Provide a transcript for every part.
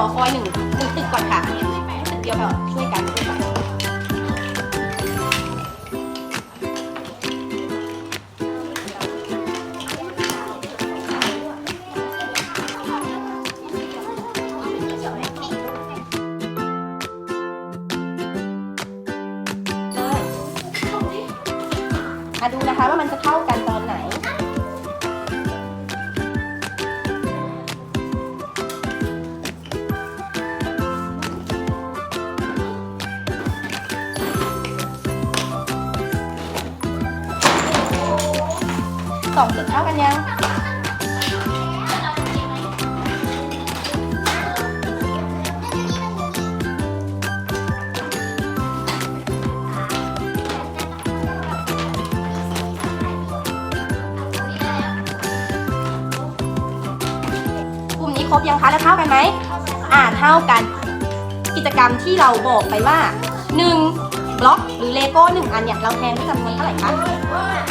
อคอยหนึ่งหนึ่งตึกก่อนค่ะตึกเดียวค่ะช่วยกันช่วยกันมาดูนะคะว่ามันจะเท่า สองตึกเท่ากันยังกลุ่มนี้ครบยังคะแล้วเท่ากันไหมอ่าเท่ากัน กิจกรรมที่เราบอกไปว่า 1 บล็อกหรือเลโก้หนึ่งอันเนี่ยเราแทนด้วยจำนวนเท่าไหร่คะ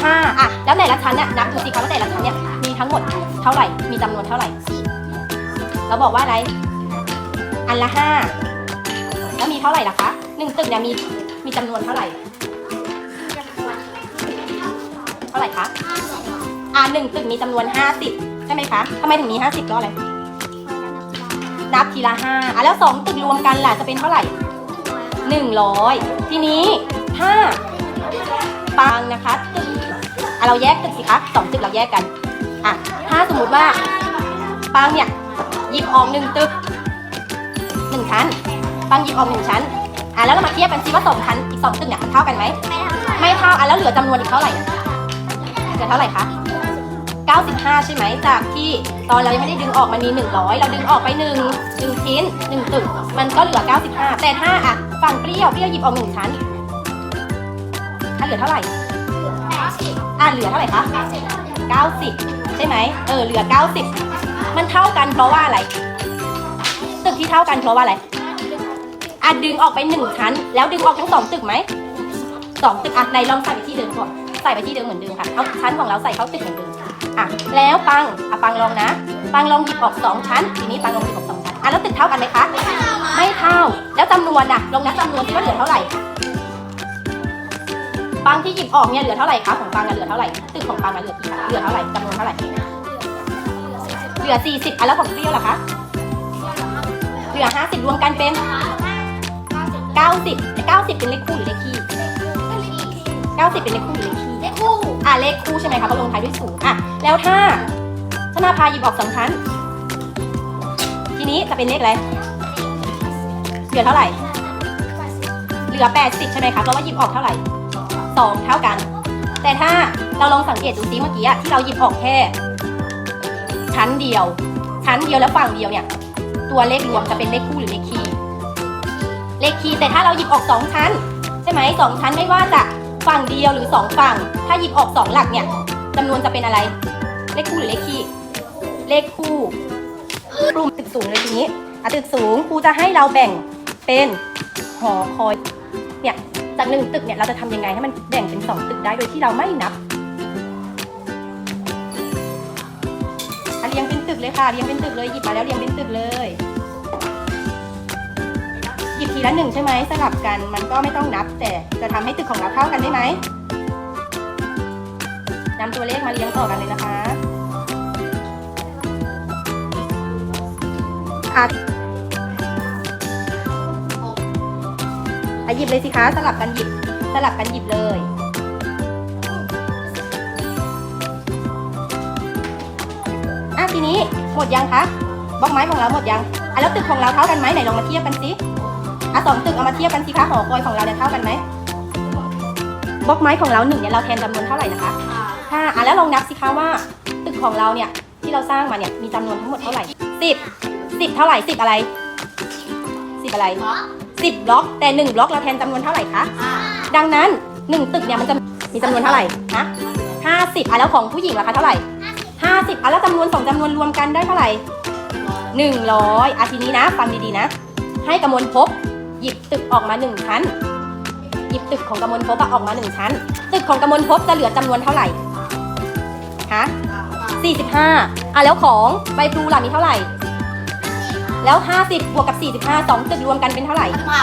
ห้าอะแล้วแต่ละชั้นเนี่ยนับดูสิคะว่าแต่ละชั้นเนี่ยมีทั้งหมดเท่าไหร่มีจำนวนเท่าไหร่เราบอกว่าอะไร อันละห้าแล้วมีเท่าไหร่ล่ะคะหนึ่งตึกเนี่ยมีมีจำนวนเท่าไหร่เท่าไหร่คะอ่าหนึ่งตึกมีจำนวนห้าสิบใช่ไหมคะทำไมถึงมีห้าสิบก็อะไรนับทีละห้าอะแล้วสองตึกรวมกันล่ะจะเป็นเท่าไหร่ หนึ่งร้อยทีนี้ถ้าปางนะคะตึกอะเราแยกตึกสิคะสองตึกเราแยกกันอะถ้าสมมุติว่าปางเนี่ยหยิบออกหนึ่งตึกหนึ่งชั้นปางหยิบออกหนึ่งชั้นอะแล้วเรามาเทียบกันสิว่าสองชั้นอีกสองตึกเนี่ยมันเท่ากันไหมไม่เท่าอะแล้วเหลือจำนวนอีกเท่าไหร่เหลือเท่าไหร่คะ 95 ใช่ไหมจากที่ตอนเรายังไม่ได้ดึงออกมันมี 100 เราดึงออกไป1 1ชิ้น1ตึกมันก็เหลือ 95 แต่ถ้าอะฝั่งเปรี้ยวเปรี้ยวหยิบออกหนึ่งชั้นถ้าเหลือเท่าไหร่อะเหลือเท่าไหร่คะ90 ใช่ไหมเออเหลือ 90 มันเท่ากันเพราะว่าอะไร ตึกที่เท่ากันเพราะว่าอะไรอะดึงออกไปหนึ่งชั้น แล้วดึงออกทั้งสองตึกไหมสองตึกอะในลองใส่ไปที่เดิมก่อนใส่ไปที่เดิมเหมือนเดิมค่ะเอาชั้นของเราใส่เข้าตึกเหมือนเดิม อะแล้วปังอะปังลองนะ ปังลองหยิบออกสองชั้น ทีนี้ปังลองหยิบออกสองชั้นอะแล้วตึกเท่ากันไหมคะ ไม่เท่า แล้วจำนวนน่ะลองนับจำนวนที่ว่าเหลือเท่าไหร่ปังที่หยิบออกเนี่ยเหลือเท่าไหร่คะของปังอะเหลือเท่าไหร่ตึกของปังอะเหลือกี่เหลือเท่าไหร่จำนวนเท่าไหร่เหลือสี่สิบอะแล้วของเปรี้ยวล่ะคะเหลือห้าสิบรวมกันเป็นเก้าสิบเก้าสิบเป็นเลขคู่หรือเลขคี่เก้าสิบเป็นเลขคู่หรือเลขคี่ อะเลขคู่ใช่ไหมคะเขาลงท้ายด้วยศูนย์อะแล้วถ้าชนาภาหยิบออกสองชั้นทีนี้จะเป็นเลขอะไรเหลือเท่าไหร่ เหลือ 80 ใช่ไหมคะเพราะว่าหยิบออกเท่าไหร่สองเท่ากัน แต่ถ้าเราลองสังเกตดูซิเมื่อกี้ที่เราหยิบออกแค่ ชั้นเดียว ชั้นเดียวแล้วฝั่งเดียวเนี่ย ตัวเลขรวมจะเป็นเลขคู่หรือเลขคีย์เลขคีย์แต่ถ้าเราหยิบออกสองชั้น ใช่ไหมสองชั้นไม่ว่าจะ ฝั่งเดียวหรือสองฝั่ง ถ้าหยิบออกสองหลักเนี่ยจำนวนจะเป็นอะไร เลขคู่หรือเลขคี่ เลขคู่กลุ่มตึกสูงเลยทีนี้อะตึกสูงครูจะให้เราแบ่งเป็นหอคอย เนี่ยจากหนึ่งตึกเนี่ยเราจะทำยังไงให้มันแบ่งเป็นสองตึกได้โดยที่เราไม่นับอะเรียงเป็นตึกเลยค่ะเรียงเป็นตึกเลยหยิบมาแล้วเรียงเป็นตึกเลย ทีละหนึ่งใช่ไหมสลับกันมันก็ไม่ต้องนับ แต่จะทำให้ตึกของเราเท่ากันได้ไหมนำตัวเลขมาเรียงต่อกันเลยนะคะอะอะหยิบเลยสิคะสลับกันหยิบสลับกันหยิบเลยอะทีนี้หมดยังคะบล็อกไม้ของเราหมดยังอะแล้วตึกของเราเท่ากันไหมไหนลองมาเทียบกันสิ อะสองตึกเอามาเทียบกันสิคะหอคอยของเราเนี่ยเท่ากันไหมบล็อกไม้ของเราหนึ่งเนี่ยเราแทนจำนวนเท่าไหร่นะคะห้าอะแล้วลองนับสิคะว่าตึกของเราเนี่ยที่เราสร้างมาเนี่ยมีจำนวนทั้งหมดเท่าไหร่สิบสิบเท่าไหร่สิบอะไรสิบอะไรสิบบล็อกแต่หนึ่งบล็อกเราแทนจำนวนเท่าไหร่คะดังนั้นหนึ่งตึกเนี่ยมันจะมีจำนวนเท่าไหร่ฮะห้าสิบอะแล้วของผู้หญิงล่ะคะเท่าไหร่ห้าสิบอะแล้วจำนวนสองจำนวนรวมกันได้เท่าไหร่หนึ่งร้อยอะทีนี้นะ ฟังดีๆนะ ให้กมวลภพ หยิบตึกออกมาหนึ่งชั้น หยิบตึกของกมลภพอออกมาหนึ่งชั้น ตึกของกมลภพจะเหลือจำนวนเท่าไหร่ฮะ45อะแล้วของใบพลูล่ะมีเท่าไหร่ แล้ว 50 บวกกับ 45 2ตึกรวมกันเป็นเท่าไหร่มา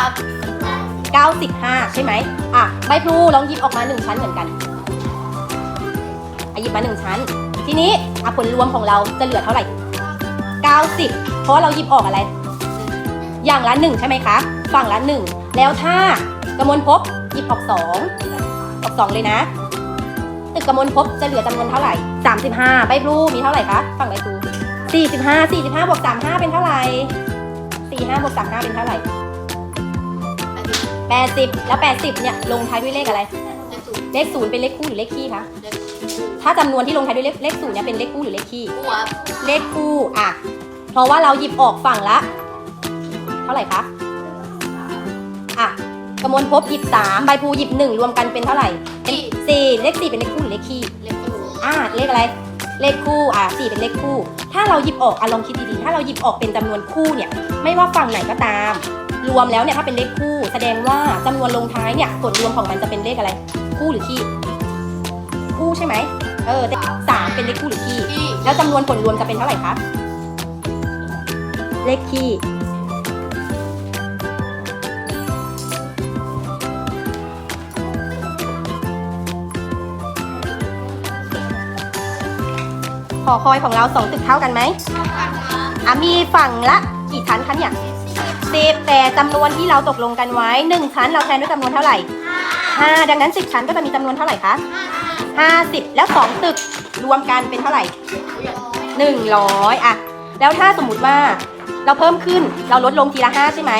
95 ใช่ไหมอะใบพลูลองหยิบออกมา 1 ชั้นเหมือนกันอะหยิบมา 1 ชั้น ทีนี้อะผลรวมของเราจะเหลือเท่าไหร่ 90 เพราะเราหยิบออกอะไร อย่างละ1ใช่ไหมคะ ฝั่งละ 1 แล้วถ้ากมลภพหยิบออก2ออก2เลยนะตึกกมลภพจะเหลือจำนวนเท่าไหร่ 35 ใบพลูมีเท่าไหร่คะฝั่งใบพลู45 45บวก35 เป็นเท่าไหร่45บวก35 เป็นเท่าไหร่ 80 แล้ว 80 เนี่ยลงท้ายด้วยเลขอะไร เลขศูนย์เลขศูนย์เป็นเลขคู่หรือเลขคี่คะเลขถ้าจำนวนที่ลงท้ายด้วยเลขเลขศูนย์เนี่ยเป็นเลขคู่หรือเลขคี่คู่ครับเลขคู่อะเพราะว่าเราหยิบออกฝั่งละ เท่าไหร่คะอะกมลภพหยิบสามใบพลูหยิบหนึ่งรวมกันเป็นเท่าไหร่เป็นสี่เลขสี่เป็นเลขคู่หรือเลขคี่เลขคู่อะเลขอะไร เลขคู่อะสี่เป็นเลขคู่ ถ้าเราหยิบออกอะลองคิดดีๆถ้าเราหยิบออกเป็นจำนวนคู่เนี่ย ไม่ว่าฝั่งไหนก็ตาม รวมแล้วเนี่ยถ้าเป็นเลขคู่แสดงว่าจำนวนลงท้ายเนี่ยผลรวมของมันจะเป็นเลขอะไร คู่หรือคี่คู่ใช่ไหมเออแต่สามเป็นเลขคู่หรือคี่ที่แล้วจำนวนผลรวมจะเป็นเท่าไหร่คะเลขคี่ หอคอยของเราสองตึกเท่ากันไหมอะมีฝั่งละกี่ชั้นคะเนี่ยสิบแต่จำนวนที่เราตกลงกันไว้หนึ่งชั้นเราแทนด้วยจำนวนเท่าไหร่ห้าดังนั้นสิบชั้นก็จะมีจำนวนเท่าไหร่คะห้าสิบแล้วสองตึกรวมกันเป็นเท่าไหร่หนึ่งร้อยอะแล้วถ้าสมมติว่าเราเพิ่มขึ้นเราลดลงทีละห้าใช่ไหม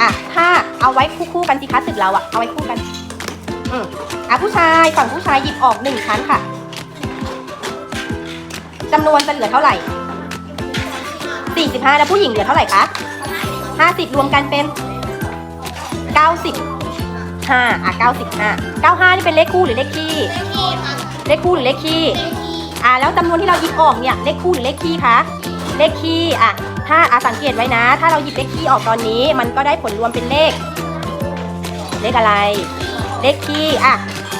อะถ้าเอาไว้คู่กันสิคะตึกเราอะเอาไว้คู่กันอืมอะผู้ชายฝั่งผู้ชายหยิบออกหนึ่งชั้นค่ะ จำนวนจะเหลือเท่าไหร่ 45 แล้วผู้หญิงเหลือเท่าไหร่คะ 50 รวมกันเป็น 95 อะ 95 95 นี่เป็นเลขคู่หรือเลขคี่ เลขที่ครับเลขคู่หรือเลขคี่เลขที่ อะแล้วจำนวนที่เราหยิบออกเนี่ยเลขคู่หรือเลขคี่คะ เลขคี่ อะ ถ้าอะสังเกตไว้นะ ถ้าเราหยิบเลขคี่ออกตอนนี้ มันก็ได้ผลรวมเป็นเลข เลขอะไร เลขคี่ อะ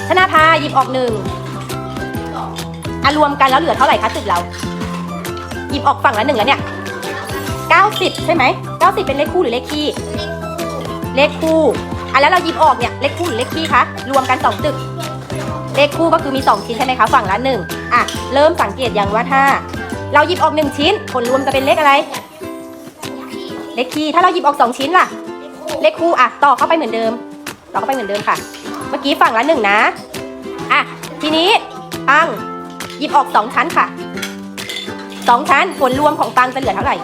ธนาภาหยิบออกหนึ่ง อะรวมกันแล้วเหลือเท่าไหร่คะตึกเรา หยิบออกฝั่งละหนึ่งแล้วเนี่ย90 ใช่ไหม90 เป็นเลขคู่หรือเลขคี่ เลขคู่อะแล้วเราหยิบออกเนี่ยเลขคู่หรือเลขคี่คะรวมกัน 2 ตึก เลขคู่ก็คือมี 2 ชิ้นใช่ไหมคะฝั่งละ1อะเริ่มสังเกตอย่างว่าถ้า เราหยิบออก 1 ชิ้น ผลรวมจะเป็นเลขอะไร เลขคี่ถ้าเราหยิบออก 2 ชิ้นล่ะ เลขคู่อะต่อเข้าไปเหมือนเดิม ต่อเข้าไปเหมือนเดิมค่ะ เมื่อกี้ฝั่งละ1นะอะทีนี้ปัง หยิบออก2ชั้นค่ะ2ชั้นผลรวมของปังจะเหลือเท่าไหร่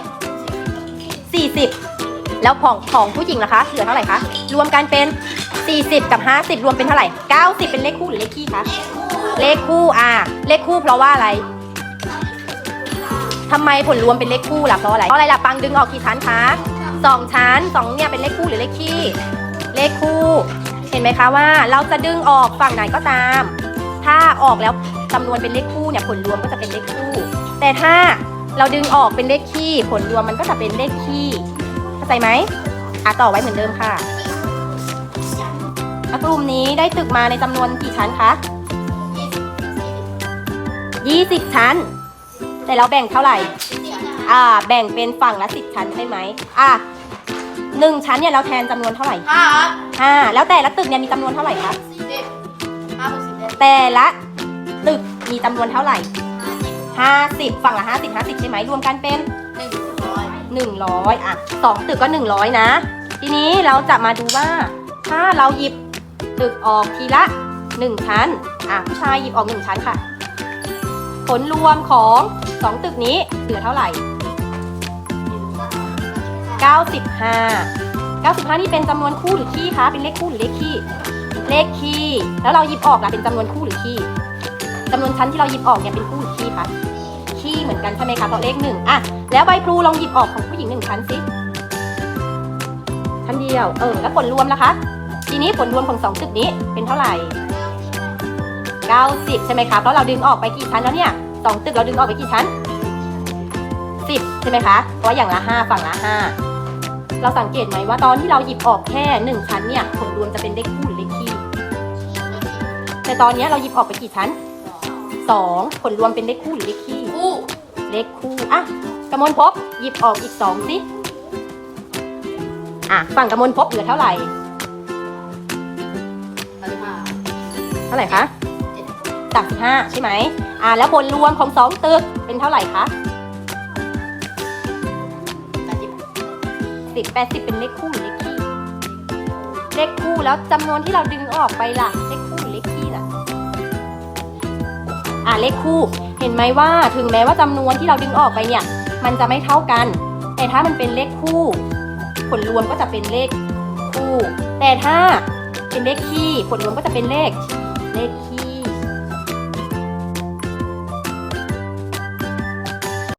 40 แล้วของของผู้หญิงนะคะ เหลือเท่าไหร่คะ รวมกันเป็น 40 กับ 50 รวมเป็นเท่าไหร่ 90 เป็นเลขคู่หรือเลขคี่คะ เลขคู่ อ่า เลขคู่เพราะว่าอะไรทำไมผลรวมเป็นเลขคู่ล่ะเพราะอะไร เพราะอะไรล่ะปังดึงออกกี่ชั้นคะสองชั้นสองเนี่ยเป็นเลขคู่หรือเลขคี่ เลขคู่ เห็นไหมคะว่าเราจะดึงออกฝั่งไหนก็ตาม ถ้าออกแล้วจำนวนเป็นเลขคู่ เนี่ยผลรวมก็จะเป็นเลขคู่ แต่ถ้าเราดึงออกเป็นเลขคี่ ผลรวมมันก็จะเป็นเลขคี่เข้าใจไหมอะต่อไว้เหมือนเดิมค่ะอะกลุ่มนี้ได้ตึกมาในจำนวนกี่ชั้นคะ20 ชั้น แต่เราแบ่งเท่าไหร่ อ่า แบ่งเป็นฝั่งละ 10 ชั้นใช่ไหม อะหนึ่งชั้นเนี่ยเราแทนจำนวนเท่าไหร่ห้าครับห้าแล้วแต่ละตึกเนี่ยมีจำนวนเท่าไหร่คะสี่สิบห้าบวกสิบเอ็ดแต่ละตึก มีจำนวนเท่าไหร่ 50 ฝั่งละ 50 50 ใช่ไหมรวมกันเป็นหนึ่งร้อย100 อะสองตึกก็ 100 นะ ทีนี้เราจะมาดูว่า ถ้าเราหยิบตึกออกทีละ 1 ชั้น อะผู้ชายหยิบออก 1 ชั้นค่ะ ผลรวมของ 2 ตึกนี้เหลือเท่าไหร่ 95 95 นี่เป็นจำนวนคู่หรือคี่คะ เป็นเลขคู่หรือเลขคี่ เลขคี่ แล้วเราหยิบออกล่ะเป็นจำนวนคู่หรือคี่ จำนวนชั้นที่เราหยิบออกเนี่ยเป็นคู่หรือคี่คะคี่เหมือนกันใช่ไหมคะเพราะเลขหนึ่งอะแล้วใบพลูลองหยิบออกของผู้หญิงหนึ่งชั้นสิชั้นเดียวเออแล้วผลรวมล่ะคะทีนี้ผลรวมของสองตึกนี้เป็นเท่าไหร่ 90 ใช่ไหมคะเพราะเราดึงออกไปกี่ชั้นแล้วเนี่ยสองตึกเราดึงออกไปกี่ชั้น 10 ใช่ไหมคะเพราะอย่างละ 5 ฝั่งละ 5 เราสังเกตไหมว่าตอนที่เราหยิบออกแค่ 1 ชั้นเนี่ยผลรวมจะเป็นเลขคู่หรือเลขคี่แต่ตอนนี้เราหยิบออกไปกี่ชั้น 2ผลรวมเป็นเลขคู่หรือเลขคี่ คู่คเลขคู่ อะกมลภพหยิบออกอีกสองสิ อะ ฝั่งกมลภพเหลือเท่าไหร่สามสิบห้าเท่าไหร่คะเจ็ดสามสิบห้าใช่ไหม อะ แล้วผลรวมของสองตึกเป็นเท่าไหร่คะแปดสิบสิบแปดสิบเป็นเลขคู่หรือเลขคี่ เลขคู่แล้วจำนวนที่เราดึงออกไปล่ะ เลขคู่หรือเลขคี่ล่ะ อะเลขคู่ เห็นไหมว่าถึงแม้ว่าจำนวนที่เราดึงออกไปเนี่ย มันจะไม่เท่ากัน แต่ถ้ามันเป็นเลขคู่ ผลรวมก็จะเป็นเลขคู่ แต่ถ้าเป็นเลขคี่ผลรวมก็จะเป็นเลขเลขคี่